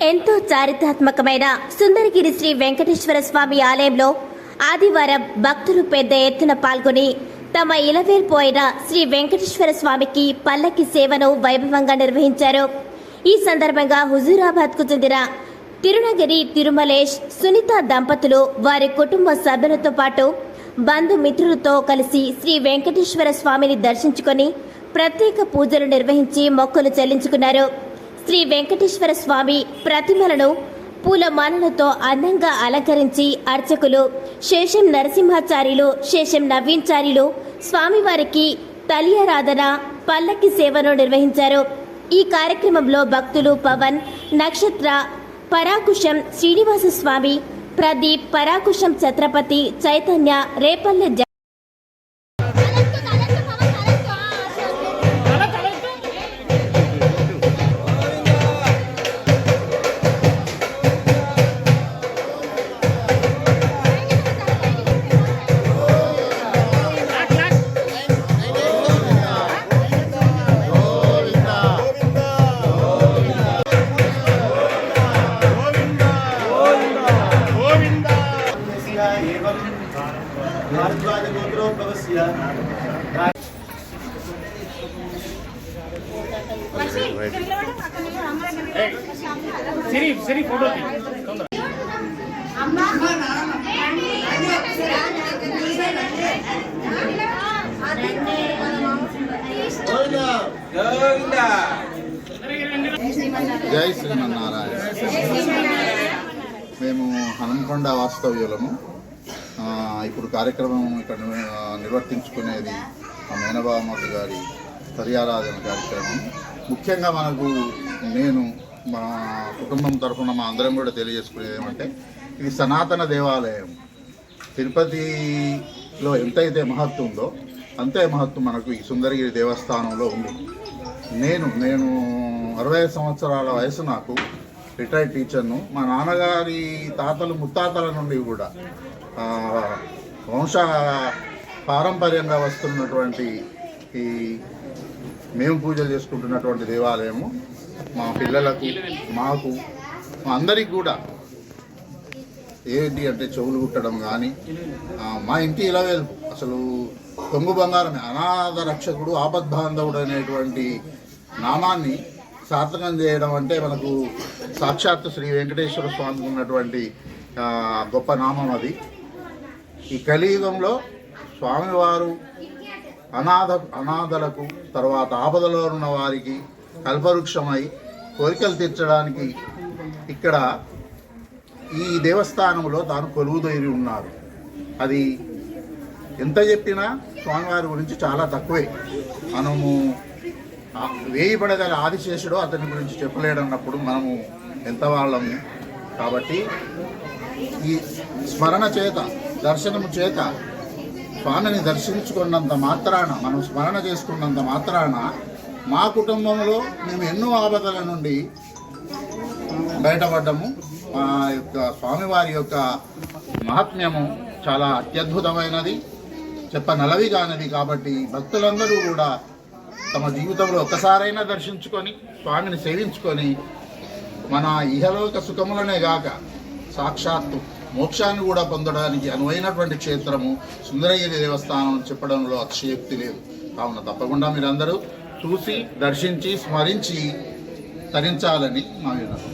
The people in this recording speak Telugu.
ఎంతో చారిత్రాత్మకమైన సుందరగిరి శ్రీ వెంకటేశ్వర స్వామి ఆలయంలో ఆదివారం భక్తులు పెద్ద ఎత్తున పాల్గొని తమ ఇలవేల్పోయిన శ్రీ వెంకటేశ్వర స్వామికి పల్లకి సేవను వైభవంగా నిర్వహించారు. ఈ సందర్భంగా హుజూరాబాద్కు చెందిన తిరునగిరి తిరుమలేష్ సునీత దంపతులు వారి కుటుంబ సభ్యులతో పాటు బంధుమిత్రులతో కలిసి శ్రీ వెంకటేశ్వర స్వామిని దర్శించుకొని ప్రత్యేక పూజలు నిర్వహించి మొక్కలు చెల్లించుకున్నారు. శ్రీ వెంకటేశ్వర స్వామి ప్రతిమలను పూలమాలలతో అందంగా అలంకరించి అర్చకులు శేషం నరసింహాచార్యులు శేషం నవీన్చార్యులు స్వామివారికి తలియారాధన పల్లకి సేవను నిర్వహించారు. ఈ కార్యక్రమంలో భక్తులు పవన్ నక్షత్ర పరాకుశం శ్రీనివాస స్వామి ప్రదీప్ పరాకుశం ఛత్రపతి చైతన్య రేపల్లె సిరి సిరి ఫోటో జై శ్రీమన్నారాయణ. మేము హనంకొండ వాస్తవ్యులము. ఇప్పుడు కార్యక్రమం ఇక్కడ నిర్వర్తించుకునేది మేనబామతి గారి పర్యారాధన కార్యక్రమం. ముఖ్యంగా మనకు నేను మా కుటుంబం తరఫున మా అందరం కూడా తెలియజేసుకునేది ఏమంటే ఇది సనాతన దేవాలయం. తిరుపతిలో ఎంతైతే మహత్వం ఉందో అంతే మహత్వం మనకు ఈ సుందరగిరి దేవస్థానంలో ఉంది. నేను నేను అరవై సంవత్సరాల వయసు నాకు రిటైర్డ్ టీచర్ను. మా నాన్నగారి తాతలు ముత్తాతల నుండి కూడా వంశ పారంపర్యంగా వస్తున్నటువంటి ఈ మేము పూజలు చేసుకుంటున్నటువంటి దేవాలయము మా పిల్లలకు మాకు మా అందరికి కూడా. ఏంటి అంటే చెవులు కుట్టడం కానీ మా ఇంటి ఇలవేల్పు అసలు తొంగు బంగారమే. అనాథ రక్షకుడు ఆపద్బాంధవుడు అనేటువంటి నామాన్ని సార్థకం చేయడం అంటే మనకు సాక్షాత్ శ్రీ వెంకటేశ్వర స్వామికి ఉన్నటువంటి గొప్ప నామం అది. ఈ కలియుగంలో స్వామివారు అనాథ అనాథలకు తర్వాత ఆపదలో ఉన్న వారికి కల్పవృక్షమై కోరికలు తీర్చడానికి ఇక్కడ ఈ దేవస్థానంలో తాను కొలువుదీరి ఉన్నారు. అది ఎంత చెప్పినా స్వామివారి గురించి చాలా తక్కువే. మనము ఆ వేయి పడగల ఆదిశేషుడు అతని గురించి చెప్పలేడన్నప్పుడు మనము ఎంత వాళ్ళము? కాబట్టి ఈ స్మరణ చేత దర్శనము చేత స్వామిని దర్శించుకున్నంత మాత్రాన మనం స్మరణ చేసుకున్నంత మాత్రాన మా కుటుంబంలో మేము ఎన్నో ఆపదల నుండి బయటపడ్డము. మా యొక్క స్వామివారి యొక్క మహాత్మ్యము చాలా అత్యద్భుతమైనది. చెప్పనలవి కానిది కాబట్టి భక్తులందరూ కూడా తమ జీవితంలో ఒక్కసారైనా దర్శించుకొని స్వామిని సేవించుకొని మన ఇహలోక సుఖములనే గాక సాక్షాత్తు మోక్షాన్ని కూడా పొందడానికి అనువైనటువంటి క్షేత్రము సుందరగిరి దేవస్థానం చెప్పడంలో అతిశయోక్తి లేదు. కావున తప్పకుండా మీరందరూ చూసి దర్శించి స్మరించి తరించాలని మా విన్నపం.